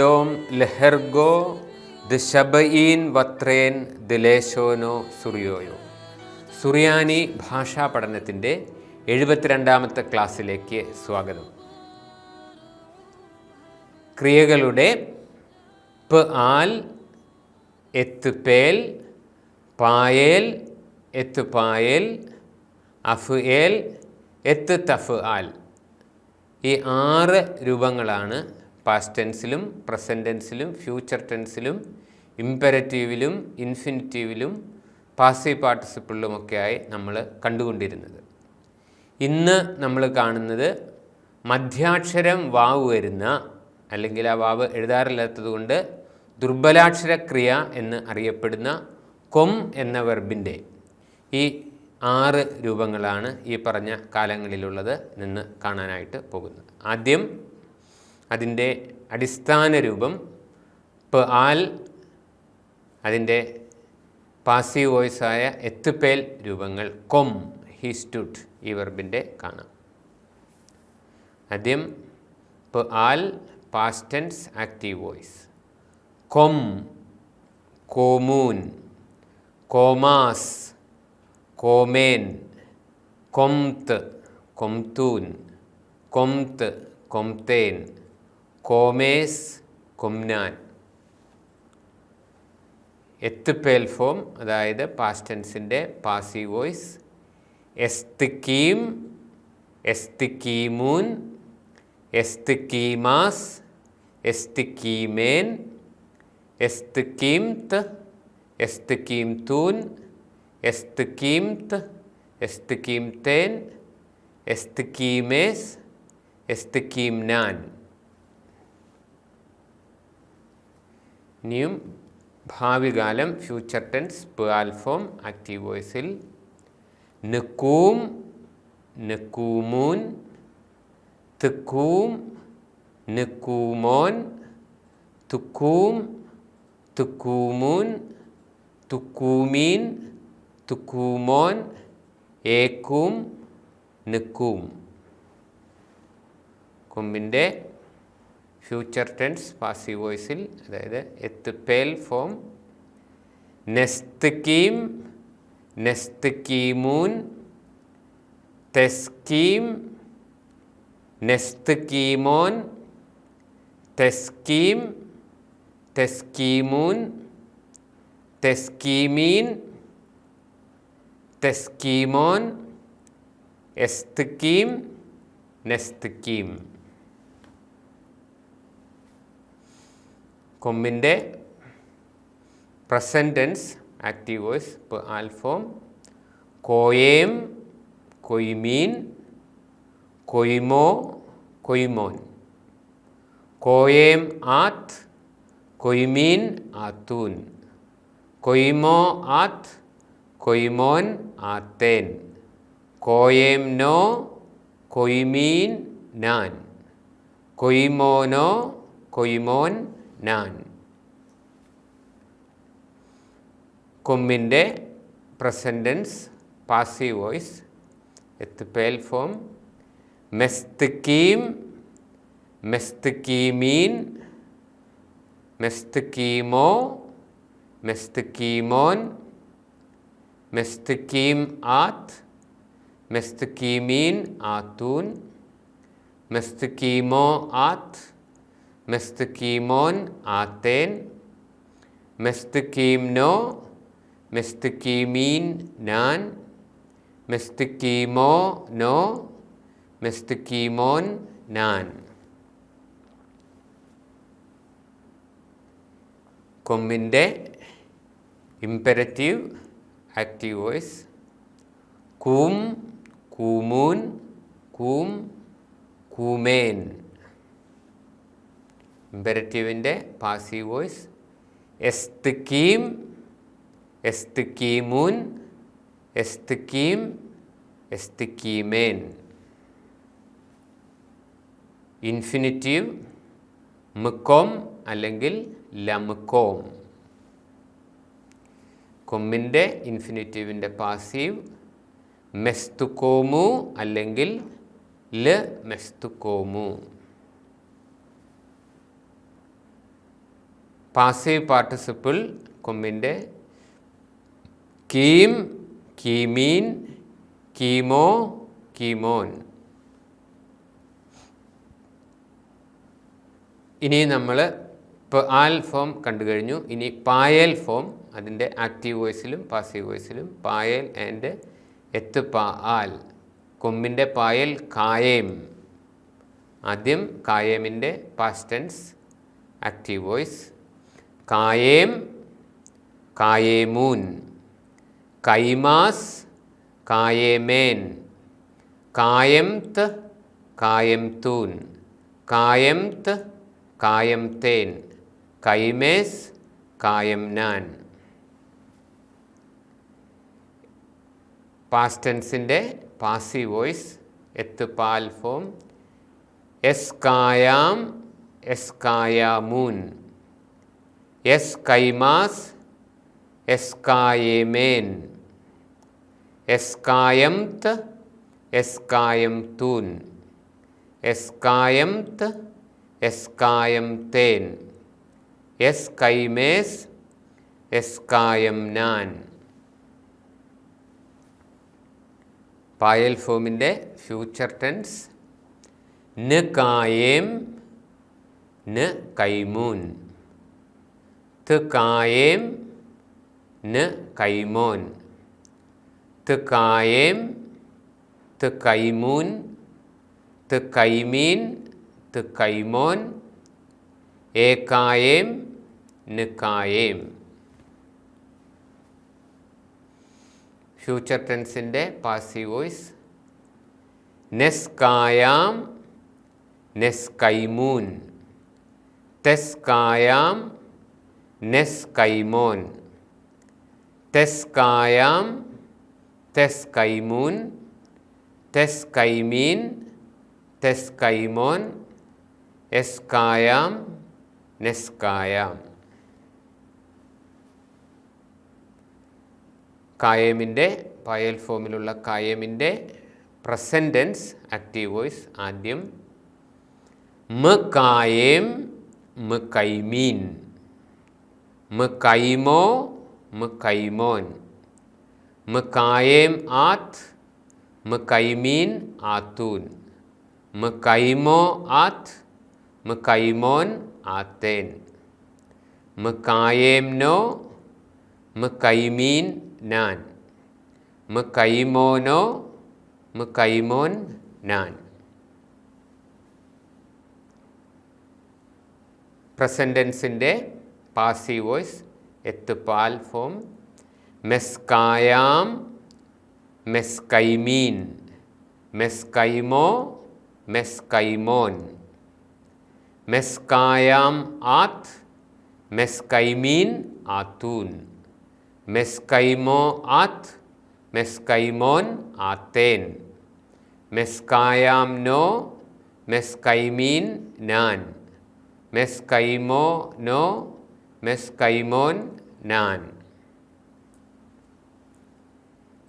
ബശ്ലോം ലഹർഗോ the Shabeen വത്രേൻ ദിലേശോനോ സുറിയോയോ. സുറിയാനി ഭാഷാ പഠനത്തിന്റെ എഴുപത്തിരണ്ടാമത്തെ ക്ലാസ്സിലേക്ക് സ്വാഗതം. ക്രിയകളുടെ പ് ആൽ എത്ത് പേൽ പായേൽ എത്ത് പായേൽ അഫ് ഏൽ എത്ത് തഫ് ആൽ. ഈ ആറ് രൂപങ്ങളാണ് പാസ്റ്റ് ടെൻസിലും പ്രസന്റ് ടെൻസിലും ഫ്യൂച്ചർ ടെൻസിലും ഇമ്പരറ്റീവിലും ഇൻഫിനിറ്റീവിലും പാസീവ് പാർട്ടിസിപ്പിളിലുമൊക്കെയായി നമ്മൾ കണ്ടുകൊണ്ടിരുന്നത്. ഇന്ന് നമ്മൾ കാണുന്നത് മധ്യാക്ഷരം വാവ് വരുന്ന അല്ലെങ്കിൽ ആ വാവ് എഴുതാറില്ലാത്തതുകൊണ്ട് ദുർബലാക്ഷര ക്രിയ എന്ന് അറിയപ്പെടുന്ന കൊം എന്ന വെർബിന്റെ ഈ ആറ് രൂപങ്ങളാണ് ഈ പറഞ്ഞ കാലങ്ങളിലുള്ളത് നിന്ന് കാണാനായിട്ട് പോകുന്നത്. ആദ്യം അതിന്റെ അടിസ്ഥാന രൂപം പ ആൽ അതിന്റെ പാസീവ് വോയിസായ എത്തുപേൽ രൂപങ്ങൾ കൊം ഹി സ്റ്റുഡ് ഈ വെർബിന്റെ കാണാം. ആദ്യം പ ആൽ പാസ്റ്റൻസ് ആക്റ്റീവ് വോയിസ് കൊം കോമൂൻ കോമാസ് കോമേൻ കൊംത്ത് കൊംതൂൻ കൊംത്ത് കൊംതേൻ കോമേസ് കൊംനാൻ. എത്തുപേൽ ഫോം അതായത് പാസ്റ്റൻസിന്റെ പാസീവ് വോയിസ്. എസ്തിക്കീം എസ്തിക്കീമൂൻ എസ്തിക്കീമാസ് എസ്തിക്കീമേൻ എസ്തിക്കീംത്ത് എസ്തിക്കീംതൂൻ എസ്തിക്കീംത്ത് എസ്തിക്കീംതേൻ എസ്തിക്കീമേസ് എസ്തിക്കീംനാൻ ഇനിയും ഭാവികാലം ഫ്യൂച്ചർ ടെൻസ് പാൽഫോം ആക്റ്റീവ് വോയിസിൽ നിക്കൂം നിക്കൂമൂൻ തിക്കൂം നിക്കൂമോൻ തുക്കൂം തുക്കൂമൂൻ തുക്കൂമീൻ തുക്കൂമോൻ ഏക്കും നിക്കൂം. കൊമ്പിന്റെ ഫ്യൂച്ചർ ടെൻസ് പാസീവ് വോയിസിൽ അതായത് എത്തുപേൽ ഫോം നെസ്തിക്കീം നെസ്തിക്കീമൂൻ തെസ്കീം നെസ്തിക്കീമോൻ തെസ്കീം തെസ്കീമൂൻ തെസ്കീമീൻ തെസ്കീമോൻ എസ്തിക്കീം നെസ്തിക്കീം കൊമ്പിന്റെ പ്രസന്റൻസ് ആക്റ്റീവ് വോയിസ് ആൽഫോം കോയേം കൊയ്മീൻ കൊയ്മോ കൊയ്മോൻ. കോയേം ആത്ത് കൊയ്മീൻ ആത്തൂൻ. കൊയ്മോ ആത്ത് കൊയ്മോൻ ആത്തേൻ. കോയേം നോ കൊയ്മീൻ നാൻ. കൊയ്മോനോ കൊയ്മോൻ നാൻ കൊമ്മിന്റെ പ്രസന്റൻസ് പാസീവ് വോയിസ് എത്തുപേൽ ഫോം മെസ്തിക്കീം മെസ്തിക്കീമീൻ മെസ്തിക്കീമോ മെസ്തിക്കീമോൻ മെസ്തിക്കീം ആത്ത് മെസ്തിക്കീമീൻ ആത്തൂൻ മെസ്തിക്കീമോ ആത്ത് മെസ്തിക്കീമോൻ ആത്തേൻ മെസ്തിക്കീംനോ മെസ്തിക്കീമീൻ നാൻ മെസ്തിക്കീമോ നോ മെസ്തിക്കീമോൻ നാൻ കൊമ്മിൻ്റെ imperative active voice Koum കൂമൂൻ Koum കൂമേൻ ഇമ്പരറ്റീവിന്റെ passive voice. എസ്ത് കീം എസ്ത് കീമേൻ ഇൻഫിനിറ്റീവ് മുക്കോം അല്ലെങ്കിൽ ലമുക്കോം കൊമ്മിന്റെ ഇൻഫിനിറ്റീവിന്റെ പാസീവ് മെസ്തുക്കോമു അല്ലെങ്കിൽ ല മെസ്തുക്കോമു പാസീവ് പാർട്ടിസിപ്പിൾ കൊമ്പിന്റെ. കീം കീമീൻ കീമോ കീമോൻ ഇനി നമ്മൾ ഇപ്പോൾ ആൽ ഫോം കണ്ടു കഴിഞ്ഞു. ഇനി പായൽ ഫോം അതിന്റെ ആക്റ്റീവ് വോയിസിലും പാസീവ് വോയിസിലും പായൽ ആൻഡ് എത്ത് പാ ആൽ. കൊമ്പിന്റെ പായൽ കായേം. ആദ്യം കായേമിന്റെ പാസ്റ്റൻസ് ആക്റ്റീവ് വോയിസ് കായേം കായേമൂൻ. കൈമാസ് കായേമേൻ. കായംത് കായംതൂൻ. കായംത് കായംതേൻ. കൈമേസ് കായംനാൻ. പാസ്റ്റൻസിന്റെ പാസീവ് വോയിസ് എത്ത് പാൽ ഫോം എസ് കായാം എസ് കായാമൂൻ എസ് കൈമാസ് എസ് കായേമേൻ എസ് കായംത് എസ് കായം തൂൻ എസ് കായംത് എസ് കായം തേൻ എസ് കൈമേസ് എസ് കായം നാൻ പായൽ ഫോമിന്റെ ഫ്യൂച്ചർ ടെൻസ്. ന കായേം ന കൈമൂൻ. ത് ന കൈമോൻ. തായേം കായേം ത് കൈമൂൻ ത് കൈമീൻ ത് കൈമോൻ ഏകായേം ന് കായേം ഫ്യൂച്ചർ ടെൻസിന്റെ പാസീവ് വോയിസ് നെസ്കായാം നെസ്കൈമൂൻ. തെസ്കായാം നെസ്കൈമോൻ. തെസ്കായാം തെസ്കൈമൂൻ തെസ്കൈമീൻ തെസ്കൈമോൻ എസ്കായാം നെസ്കായാം. കായമിന്റെ പയൽ ഫോമിലുള്ള കായമിന്റെ പ്രസന്റൻസ് ആക്റ്റീവ് വോയിസ് ആദ്യം. മ കായേം മ കൈമീൻ. മ മക്കൈമോൻ മ കൈമോൻ മ കായേം ആത്ത് മക്കൈമീൻ കൈമീൻ ആത്തൂൻ മക്കൈമോ ആത്ത് മക്കൈമോൻ കൈമോൻ ആത്തേൻ മക്കായേം നോ മക്കൈമീൻ നാൻ മക്കൈമോനോ മക്കൈമോൻ നാൻ പ്രസന്റൻസിന്റെ പാസീവ് വോയിസ് എത്ത് പാൽ ഫോം മെസ്കായാം മെസ്കൈമീൻ മെസ്കൈമോ മെസ്കൈമോൻ മെസ്കായാം ആത്ത് മെസ്കൈമീൻ ആത്തൂൻ മെസ്കൈമോ ആത്ത് മെസ്കൈമോൻ ആത്തേൻ മെസ്കായാം നോ മെസ്കൈമീൻ നാൻ മെസ്കൈമോ നോ മെസ്കൈമോൻ നാൻ.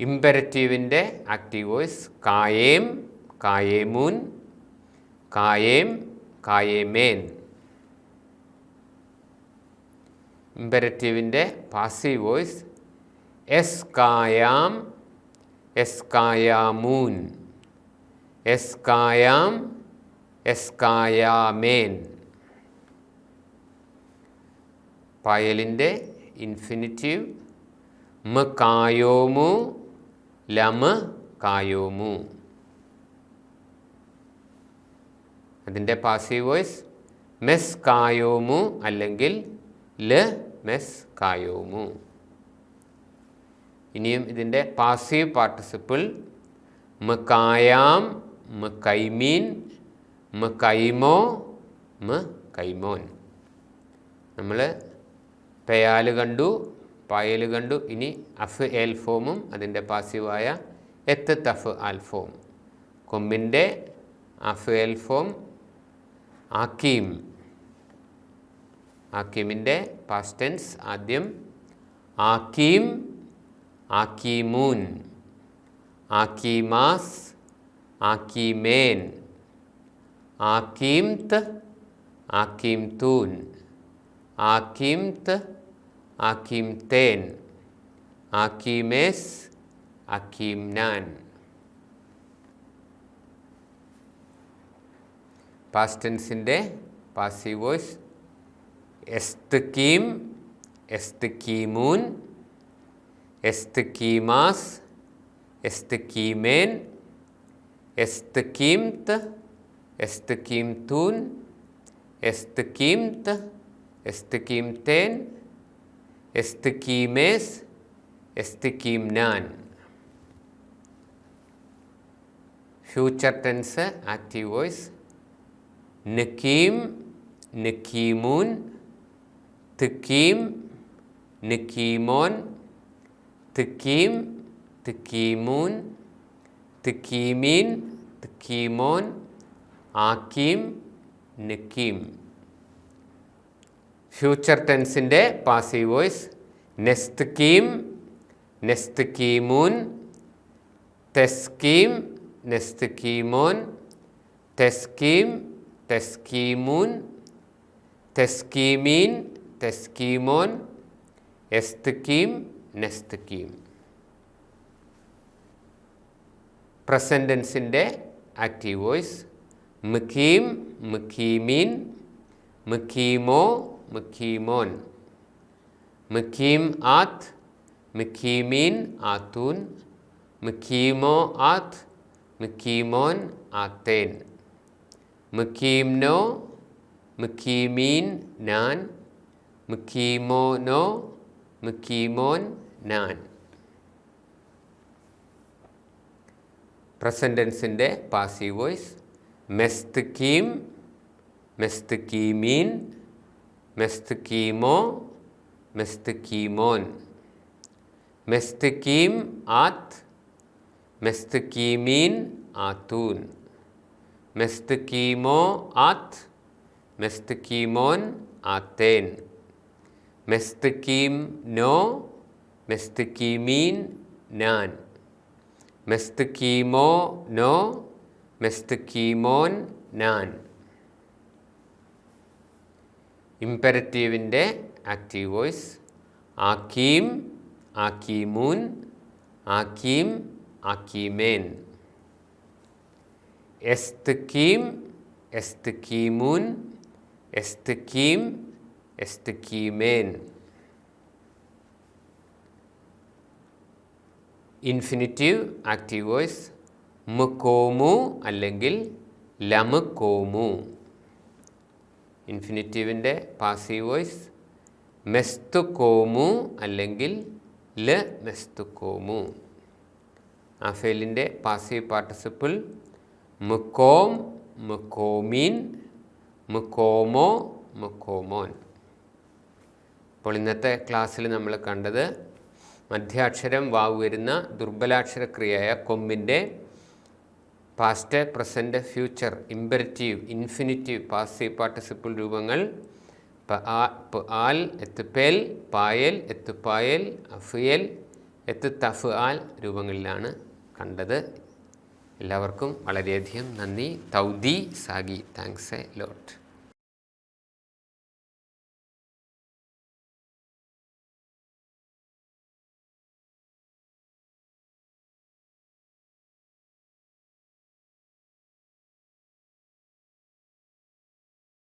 ഇമ്പരറ്റീവിന്റെ ആക്റ്റീവ് വോയിസ്. കായേം കായേമൂൻ കായേം കായേമേൻ. ഇമ്പരറ്റീവിന്റെ പാസീവ് വോയിസ്. എസ് കായാം എസ് കായാമൂൻ എസ് കായാം എസ് കായാമേൻ പായലിന്റെ ഇൻഫിനിറ്റീവ് മ കായോമു ലമ കായോമു. അതിന്റെ പാസീവ് വോയ്സ് മെസ് കായോമു അല്ലെങ്കിൽ ല മെസ് കായോമു. ഇനിയും ഇതിന്റെ പാസീവ് പാർട്ടിസിപ്പിൾ മ കായാം മ കൈമീൻ മ കൈമോ മ കൈമോൻ. നമ്മൾ പെയാൽ കണ്ടു പായൽ കണ്ടു. ഇനി അഫ് എൽ ഫോമും അതിന്റെ പാസീവായ എത്ത് തഫ് ആൽ ഫോം കൊമ്പിന്റെ അഫ് എൽ ഫോം ആക്കീം. ആക്കീമിന്റെ പാസ്റ്റൻസ് ആദ്യം ആക്കീം ആക്കീമൂൻ. ആക്കീമാസ് ആക്കീമേൻ. ആക്കീംത് ആക്കീംതൂൻ. ആക്കിംത് ആക്കിം തേൻ ആക്കിമേസ് അക്കീം നാൻ പാസ്റ്റ് ടെൻസിന്റെ പാസീവ് വോയിസ് എസ്തക്കീം എസ്തക്കീമൂൻ എസ്തക്കീമാസ് എസ്തക്കീമേൻ എസ്തക്കീംത് എസ്തക്കീംതൂൻ എസ്തക്കീംത് എസ്തക്കീംതേൻ എസ്തക്കീമേസ് എസ്തക്കീംനാൻ ഫ്യൂച്ചർ ടെൻസ് ആക്റ്റീവ് വോയിസ് നക്കീം നക്കീമൂൻ തിക്കീം നക്കീമോൻ തിക്കീം തിക്കീമൂൻ തിക്കീമീൻ തിക്കീമോൻ ആക്കീം നക്കീം ഫ്യൂച്ചർ ടെൻസിന്റെ പാസീവ് വോയിസ് നെസ്തക്കീം നെസ്തക്കീമൂൻ തെസ്കീം നെസ്തക്കീമോൻ തെസ്കീം തെസ്കീമൂൻ തെസ്കീമീൻ തെസ്കീമോൻ എസ്തക്കീം നെസ്തക്കീം പ്രസന്റൻസിന്റെ ആക്റ്റീവ് വോയിസ് മുഖീം മുഖീമീൻ മുഖീമോ മുഖീമോൻ. മുഖീം ആത്ത് മുഖീമീൻ ആത്തൂൻ മുഖീമോ ആത്ത് മുഖീമോൻ ആത്തേൻ മുഖീംനോ മുഖീമീൻ നാൻ. മുഖീമോനോ മുഖീമോൻ നാൻ. പ്രസന്റൻസിന്റെ പാസീവ് വോയിസ്. മെസ്തക്കീം മെസ്തക്കീമീൻ mestikimo, mestikimon. Mestikim at, mestikimin atun. Mestikimo at, mestikimon aten. Mestikim no, mestikimin nan. Mestikimo no, mestikimon nan. ഇമ്പരറ്റീവിന്റെ ആക്റ്റീവ് വോയിസ് ആക്കീം ആക്കീമൂൻ ആക്കീം ആക്കീമേൻ. എസ്തക്കീം എസ്തക്കീമൂൻ എസ്തക്കീം എസ്തക്കീമേൻ ഇൻഫിനിറ്റീവ് ആക്റ്റീവ് വോയിസ് മുക്കോമു അല്ലെങ്കിൽ ലമുക്കോമു. ഇൻഫിനിറ്റീവിന്റെ പാസീവ് വോയിസ് മെസ്തുക്കോമു അല്ലെങ്കിൽ ല മെസ്തു കോമു അഫേലിന്റെ പാസീവ് പാർട്ടിസിപ്പിൾ മുക്കോം മുക്കോമീൻ മുക്കോമോ മുക്കോമോൻ അപ്പോൾ ഇന്നത്തെ ക്ലാസ്സിൽ നമ്മൾ കണ്ടത് മധ്യാക്ഷരം വാവ് വരുന്ന ദുർബലാക്ഷരക്രിയയായ കൊമ്പിന്റെ past present future imperative infinitive passive participle രൂപങ്ങൾ ആൽ എത്ത് പേൽ പായൽ എത്ത് പായൽ അഫിയൽ എത്ത് തഫ് ആൽ രൂപങ്ങളിലാണ് കണ്ടത്. എല്ലാവർക്കും വളരെയധികം നന്ദി. തൗദി സാഗി താങ്ക്സ് എ ലോട്ട്.